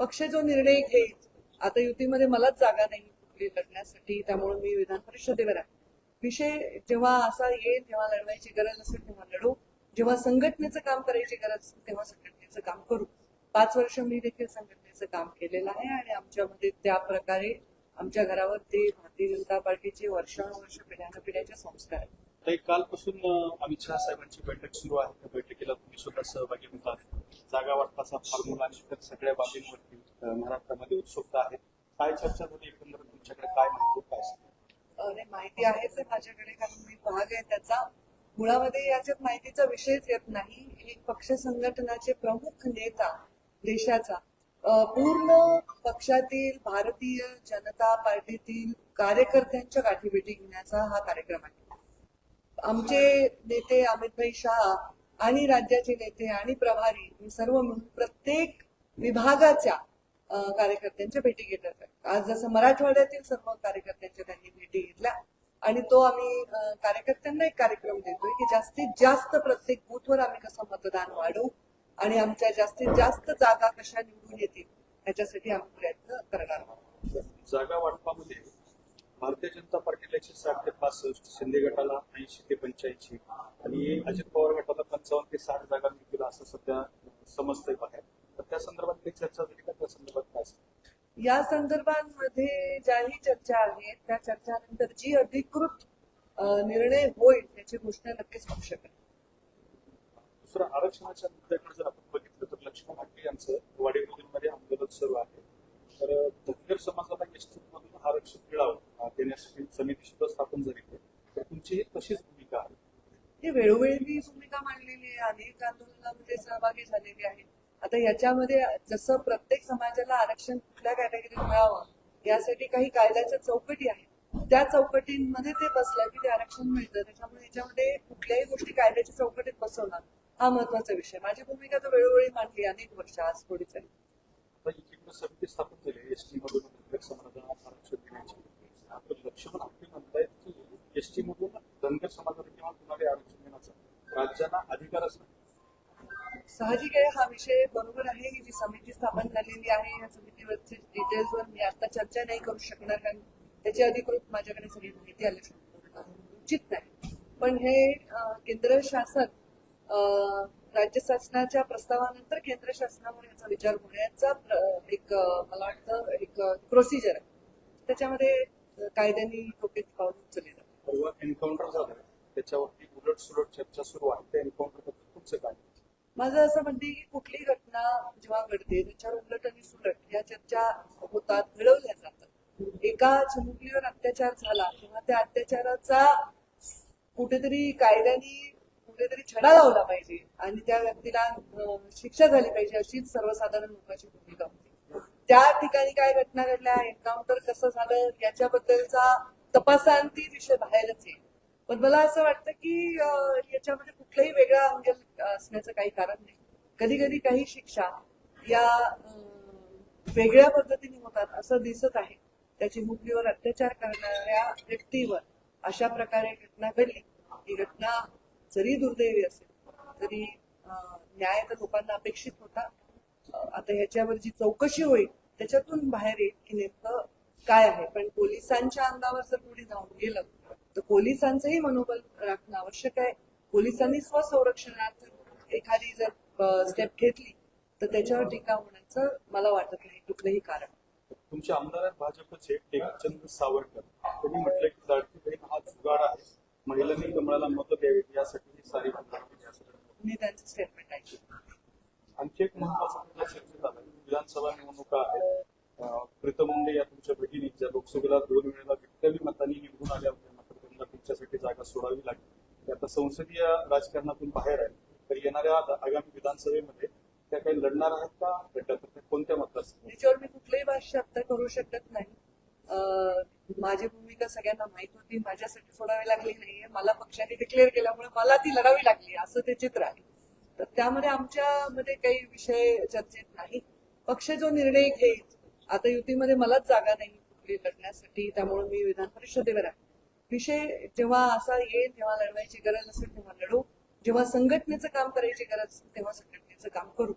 पक्ष जो निर्णय घेईल आता युतीमध्ये मलाच जागा नाही कुठली लढण्यासाठी त्यामुळे मी विधान परिषदेवर आहे. विषय जेव्हा असा येईल तेव्हा लढवायची गरज असेल तेव्हा लढू. जेव्हा संघटनेचं काम करायची गरज असेल तेव्हा संघटनेचं काम करू. पाच वर्ष मी देखील संघटनेचं काम केलेलं आहे आणि आमच्यामध्ये त्या प्रकारे आमच्या घरावर ते भारतीय जनता पार्टीचे वर्षानुवर्ष पिढ्यानपिढ्याचे संस्कार आहेत. कालपासून अमित शहा साहेबांची बैठक सुरू आहे. त्या बैठकीला तुम्ही सुद्धा सहभागी होतात. जागा वाटपाचा फॉर्म्युला आणि सगळ्या बाबींवर महाराष्ट्रामध्ये उत्सुकता आहे. काय चर्चा झाली एकंदर तुमच्याकडे? काय माहिती काय अरे माहिती आहेच आहे माझ्याकडे कारण मी भाग आहे त्याचा. मुळामध्ये याच्यात माहितीचा विषयच येत नाही. एक पक्ष संघटनाचे प्रमुख नेता देशाचा पूर्ण पक्षातील भारतीय जनता पार्टीतील कार्यकर्त्यांच्या गाठीभेटी घेण्याचा हा कार्यक्रम आहे. आमचे नेते अमितभाई शहा आणि राज्याचे नेते आणि प्रभारी हे सर्व मिळून प्रत्येक विभागाच्या कार्यकर्त्यांच्या भेटी घेतात. आज जसं मराठवाड्यातील सर्व कार्यकर्त्यांच्या त्यांनी भेटी घेतल्या आणि तो आम्ही कार्यकर्त्यांना एक कार्यक्रम देतोय की जास्तीत जास्त प्रत्येक बूथवर आम्ही कसं मतदान वाढवू आणि आमच्या जास्तीत जास्त जागा कशा निवडून येतील याच्यासाठी आम्ही प्रयत्न करणार आहोत. जागा वाटपामध्ये भारतीय जनता पार्टीला एकशे साठ ते पासष्ट शिंदे गटाला ऐंशी ते पंच्याऐंशी आणि अजित पवार गटाला पंचावन्न ते साठ जागा मिळतील असं सध्या समजतंय बाहेर. तर त्या संदर्भात काही चर्चा झाली संदर्भात काय? या संदर्भांमध्ये ज्याही चर्चा आहेत त्या चर्चानंतर जी अधिकृत निर्णय होईल त्याची घोषणा नक्कीच होऊ शकेल. दुसरं आरक्षणाच्या मुद्द्याकडे जर आपण बघितलं तर लक्ष्मण हाके यांचं वाडीमध्ये आंदोलन सुरू आहे. तर धनगर समाजाला मधून आरक्षण मिळावं देण्यासाठी समिती सुद्धा स्थापन झाली तर तुमची ही तशीच भूमिका आहे. ही वेळोवेळी भूमिका मांडलेली आहे. अनेक आंदोलनामध्ये सहभागी झालेली आहे. आता याच्यामध्ये जसं प्रत्येक समाजाला आरक्षण कुठल्या कॅटेगरीत मिळावं यासाठी काही कायद्याच्या चौकटी आहेत. त्या चौकटींमध्ये ते बसलं की ते आरक्षण मिळतं. त्याच्यामुळे याच्यामध्ये कुठल्याही गोष्टी कायद्याच्या चौकटीत बसवणार हा महत्त्वाचा विषय माझी भूमिका तर वेळोवेळी मांडली अनेक वर्ष आज थोडीच आहे समिती स्थापन एसटी मधून समाजाला आरक्षण देण्याची. आपण पण हाके म्हणतायत की एसटी मधून धनगर समाजाला किंवा कुणाला आरक्षण देण्याचा राज्यांना अधिकारच नाही साहजिक आहे हा विषय बरोबर आहे. ही जी समिती स्थापन झालेली आहे या समितीवरचे डिटेल्सवर मी आता चर्चा नाही करू शकणार कारण त्याची अधिकृत माझ्याकडे सगळी माहिती आल्याशिवाय उचित नाही. पण हे केंद्र शासन राज्य शासनाच्या प्रस्तावानंतर केंद्र शासनामुळे याचा विचार होण्याचा एक मला वाटतं एक प्रोसिजर आहे. त्याच्यामध्ये कायद्यानी टोकेत पाऊल उचलले पावलं जातात एन्काउंटर झालं. त्याच्यावरती उलट सुलट चर्चा सुरू आहे. त्या एन्काउंटरबद्दल काय माझं असं म्हणते की कुठली घटना जेव्हा घडते त्याच्यावर उलट आणि सुलट या चर्चा होतात घडवल्या जातात. एका चिमुकलीवर अत्याचार झाला तेव्हा त्या अत्याचाराचा कुठेतरी कायद्याने कुठेतरी छडा लावला पाहिजे आणि त्या व्यक्तीला शिक्षा झाली पाहिजे अशीच सर्वसाधारण लोकांची भूमिका होती. त्या ठिकाणी काय घटना घडल्या एन्काउंटर कसं झालं याच्याबद्दलचा तपासांती विषय बाहेरच येईल पण मला असं वाटतं की याच्यामध्ये कुठलंही वेगळा म्हणजे, अंगल असण्याचं काही कारण नाही. कधी कधी काही शिक्षा या वेगळ्या पद्धतीने होतात असं दिसत आहे. त्याची मुलीवर अत्याचार करणाऱ्या व्यक्तीवर अशा प्रकारे घटना घडली. ही घटना जरी दुर्दैवी असेल तरी न्याय तर लोकांना अपेक्षित होता. आता ह्याच्यावर जी चौकशी होईल त्याच्यातून बाहेर येईल की नेमकं काय आहे? पण पोलिसांच्या अंगावर जर कोणी जाऊन गेलं तर पोलिसांचंही मनोबल राखणं आवश्यक आहे. पोलिसांनी स्वसंरक्षणार्थ एखादी जर स्टेप घेतली तर त्याच्यावर टीका होण्याचं मला वाटत नाही कुठलंही कारण. तुमचे आमदार आहेत भाजपचे टेकचंद सावरकर. त्यांनी म्हटलं की लाडकी बहीण हा जुगाड आहे. महिलांनी कमळाला मतं द्यावीत यासाठी ही सारी मी त्यांचं स्टेटमेंट ऐकलं. आणखी एक महत्त्वाचा मुद्दा चर्चेत आला. की विधानसभा निवडणुका आहेत. प्रीतम मुंडे या तुमच्या भगिनी ज्या लोकसभेला दोन वेळेला विक्रमी मतांनी निवडून आल्या होत्या. मात्र त्यांना तुमच्यासाठी जागा सोडावी लागली. आता संसदीय राजकारणातून बाहेर आहे तर येणाऱ्या आगामी विधानसभेमध्ये त्या काही लढणार आहेत का? गट कोणत्या मतदार त्याच्यावर मी कुठलंही भाष्य आता करू शकत नाही. अं, माझी भूमिका सगळ्यांना माहीत होती. माझ्यासाठी सोडावी लागली नाहीये. मला पक्षाने डिक्लेअर केल्यामुळे मला ती लढावी लागली असं ते चित्र आहे. तर त्यामध्ये आमच्यामध्ये काही विषय चर्चेत नाही. पक्ष जो निर्णय घेईल आता युतीमध्ये मलाच जागा नाही कुठली लढण्यासाठी. त्यामुळे मी विधान परिषदेवर आहे. विषय जेव्हा असा येईल तेव्हा लढवायची गरज असेल तेव्हा लढू. जेव्हा संघटनेचं काम करायची गरज असेल तेव्हा संघटनेचं काम करू.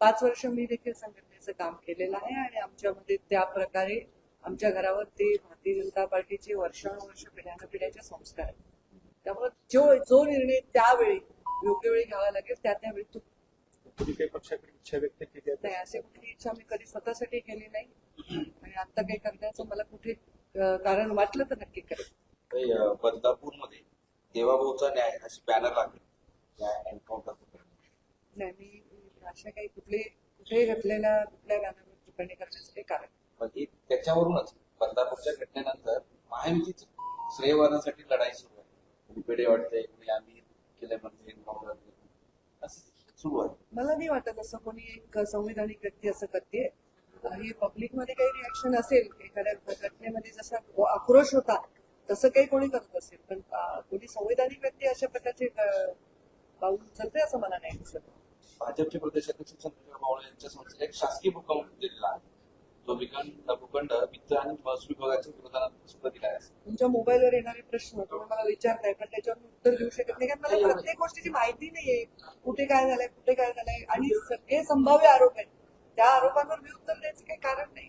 पाच वर्ष मी देखील संघटनेचं काम केलेलं आहे आणि आमच्यामध्ये त्या प्रकारे आमच्या घरावर ते भारतीय जनता पार्टीचे वर्षानुवर्ष पिढ्यानपिढ्याचे संस्कार आहेत. त्यामुळे जो जो निर्णय त्यावेळी योग्य वेळी घ्यावा लागेल त्या त्यावेळी तो काही पक्षाकडे इच्छा व्यक्त केली नाही अशी कुठली इच्छा मी कधी स्वतःसाठी केली नाही. आणि आता काही करण्याचं मला कुठे कारण वाटलं तर नक्की करेल बदलापूरमध्ये देवाभाऊचा न्याय अशी बॅनर लागली. या एन्काउंटर नाही मी अशा काही कुठले कुठे घातलेल्या कुठल्या गाण्यावर टिप्पणी कारण. म्हणजे त्याच्यावरूनच बदलापूरच्या घटनेनंतर महायुतीच श्रेयवादासाठी लढाई सुरू आहे. पिढे वाटते कुणी आम्ही केलं म्हणजे एन्काउंटर असं सुरू आहे. मला नाही वाटत असं कोणी एक संविधानिक व्यक्ती असं करते हे पब्लिकमध्ये काही रिॲक्शन असेल एखाद्या घटनेमध्ये जसा आक्रोश होता तसं काही कोणी करत असेल पण कोणी संविधानिक व्यक्ती अशा प्रकारचे पाऊल उचलते असं मला नाही दिसत. भाजपचे प्रदेशाध्यक्ष चंद्रशेखर बावळे यांच्या संस्थेला एक शासकीय भूखंड दिलेला आहे. तो विखंड भूखंड वित्त आणि महसूल विभागाच्या विरोधात सुद्धा दिला आहे तुमच्या मोबाईलवर येणारे प्रश्न तुम्ही मला विचारताय पण त्याच्यावर मी उत्तर देऊ शकत नाही. कारण मला प्रत्येक गोष्टीची माहिती नाहीये. कुठे काय झालंय कुठे काय झालंय आणि सगळे संभाव्य आरोप आहेत. त्या आरोपांवर मी उत्तर द्यायचं काही कारण नाही.